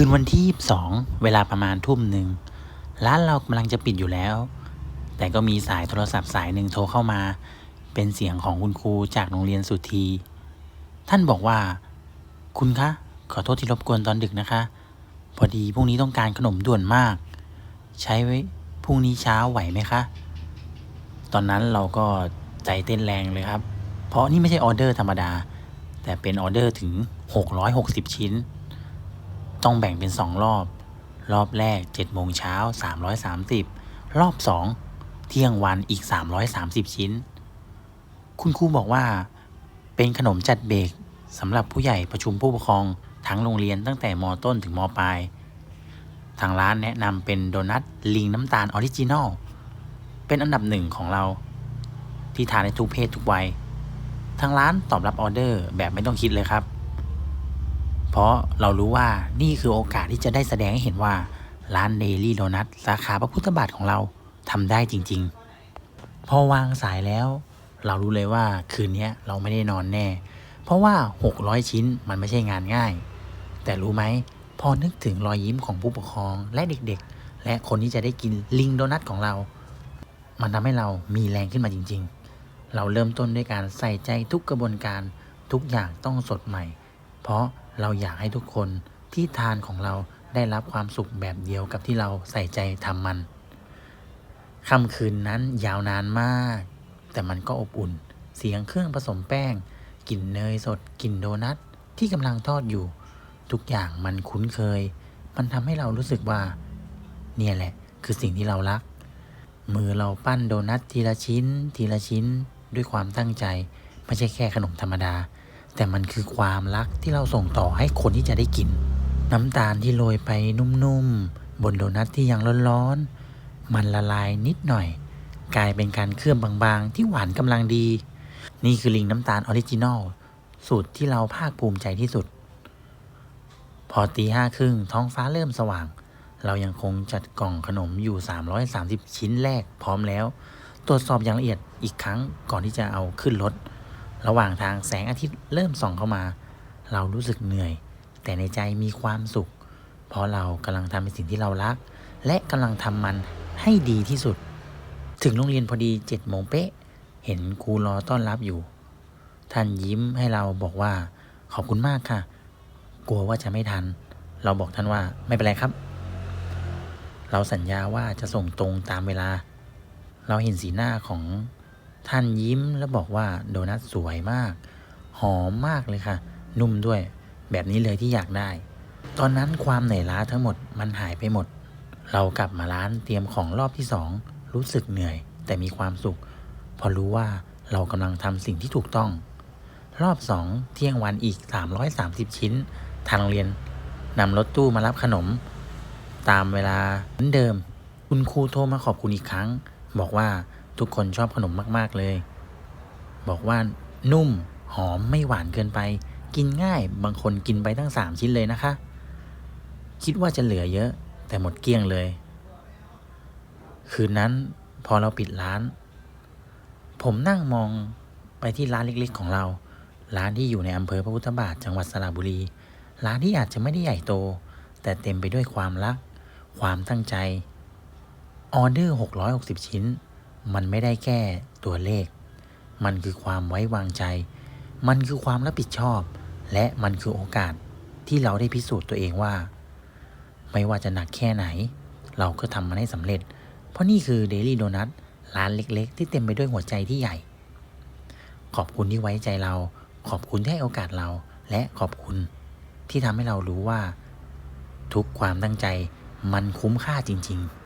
คืนวันที่ 22 เวลาประมาณทุ่มหนึ่งร้านเรากำลังจะปิดอยู่แล้ว แต่ก็มีสายโทรศัพท์สายหนึ่งโทรเข้ามา เป็นเสียงของคุณครูจากโรงเรียนสุธี ท่านบอกว่า คุณคะ ขอโทษที่รบกวนตอนดึกนะคะ พอดีพรุ่งนี้ต้องการขนมด่วนมาก ใช้ไว้พรุ่งนี้เช้าไหวไหมคะ ตอนนั้นเราก็ใจเต้นแรงเลยครับ เพราะนี่ไม่ใช่ออเดอร์ธรรมดา แต่เป็นออเดอร์ถึง 660 ชิ้น ต้องแบ่งเป็น 2 รอบ รอบแรก7โมงเช้า 330 รอบ 2 เที่ยงวันอีก 330 ชิ้น คุณครูบอกว่า เป็นขนมจัดเบรกสำหรับผู้ใหญ่ประชุมผู้ปกครองทั้งโรงเรียนตั้งแต่มต้นถึงมปลาย ทางร้านแนะนำเป็นโดนัทลิงน้ำตาลออริจินอล เป็นอันดับหนึ่งของเรา ที่ทานในทุกเพศทุกวัย ทางร้านตอบรับออเดอร์แบบไม่ต้องคิดเลยครับ เพราะเรารู้ว่านี่คือโอกาสที่จะได้แสดงให้เห็นว่าร้านเดลี่โดนัทสาขาพระพุทธบาทของเราทำได้จริง ๆ พอวางสายแล้ว เรารู้เลยว่าคืนนี้เราไม่ได้นอนแน่ เพราะว่า 600 ชิ้นมันไม่ใช่งานง่าย แต่รู้ไหมพอนึกถึงรอยยิ้มของผู้ปกครองและเด็กๆ และคนที่จะได้กินลิงโดนัทของเรา มันทำให้เรามีแรงขึ้นมาจริง ๆ เราเริ่มต้นด้วยการใส่ใจทุกกระบวนการทุกอย่างต้องสดใหม่ เพราะ เราอยากให้ทุกคนที่ทานของเราได้รับความสุขแบบเดียวกับที่เราใส่ใจทำมันค่ำคืนนั้นยาวนานมาก แต่มันก็อบอุ่น เสียงเครื่องผสมแป้งกลิ่นเนยสดกลิ่นโดนัทที่กำลังทอดอยู่ ทุกอย่างมันคุ้นเคย มันทำให้เรารู้สึกว่า เนี่ยแหละ คือสิ่งที่เรารัก มือเราปั้นโดนัททีละชิ้น ทีละชิ้น ด้วยความตั้งใจ ไม่ใช่แค่ขนมธรรมดา แต่มันคือความรักที่เราส่งต่อให้คนที่จะได้กิน น้ำตาลที่โรยไปนุ่มๆ บนโดนัทที่ยังร้อนๆ มันละลายนิดหน่อย กลายเป็นการเคลือบบางๆ ที่หวานกำลังดี นี่คือลิงน้ำตาลออริจินอลสูตรที่เราภาคภูมิใจที่สุด พอตีห้าครึ่งท้องฟ้าเริ่มสว่าง เรายังคงจัดกล่องขนมอยู่ 330 ชิ้นแรกพร้อมแล้ว ตรวจสอบอย่างละเอียดอีกครั้งก่อนที่จะเอาขึ้นรถ ระหว่างทางแสงอาทิตย์เริ่มส่องเข้ามา เรารู้สึกเหนื่อย แต่ในใจมีความสุข เพราะเรากำลังทำในสิ่งที่เรารัก และกำลังทำมันให้ดีที่สุด ถึงโรงเรียนพอดีเจ็ดโมงเป๊ะ เห็นครูรอต้อนรับอยู่ ท่านยิ้มให้เราบอกว่าขอบคุณมากค่ะ กลัวว่าจะไม่ทัน เราบอกท่านว่าไม่เป็นไรครับ เราสัญญาว่าจะส่งตรงตามเวลา เราเห็นสีหน้าของ ท่านยิ้มแล้วบอกว่าโดนัทสวยมาก หอมมากเลยค่ะ นุ่มด้วย แบบนี้เลยที่อยากได้ ตอนนั้นความเหนื่อยล้าทั้งหมดมันหายไปหมด เรากลับมาร้านเตรียมของรอบที่สองรู้สึกเหนื่อย แต่มีความสุข พอรู้ว่าเรากำลังทำสิ่งที่ถูกต้อง รอบสองเที่ยงวันอีก 330 ชิ้น ทางโรงเรียนนำรถตู้มารับขนม ตามเวลาเหมือนเดิม คุณครูโทรมาขอบคุณอีกครั้ง บอกว่า ทุกคนชอบขนมมากๆเลย บอกว่านุ่มหอมไม่หวานเกินไป กินง่ายบางคนกินไปตั้งสามชิ้นเลยนะคะ คิดว่าจะเหลือเยอะ แต่หมดเกลี้ยงเลย คืนนั้นพอเราปิดร้าน ผมนั่งมองไปที่ร้านเล็กๆ ของเรา ร้านที่อยู่ในอำเภอพระพุทธบาทจังหวัดสระบุรี ร้านที่อาจจะไม่ได้ใหญ่โต แต่เต็มไปด้วยความรัก ความตั้งใจ ออเดอร์ 660 ชิ้น มันไม่ได้แค่ตัวเลข มันคือความไว้วางใจ มันคือความรับผิดชอบ และมันคือโอกาสที่เราได้พิสูจน์ตัวเองว่า ไม่ว่าจะหนักแค่ไหน เราก็ทำมันให้สำเร็จ เพราะนี่คือ Daily Donut ร้านเล็ก ๆ ที่เต็มไปด้วยหัวใจที่ใหญ่ ขอบคุณที่ไว้ใจเรา ขอบคุณที่ให้โอกาสเรา และขอบคุณที่ทำให้เรารู้ว่า ทุกความตั้งใจมันคุ้มค่าจริง ๆ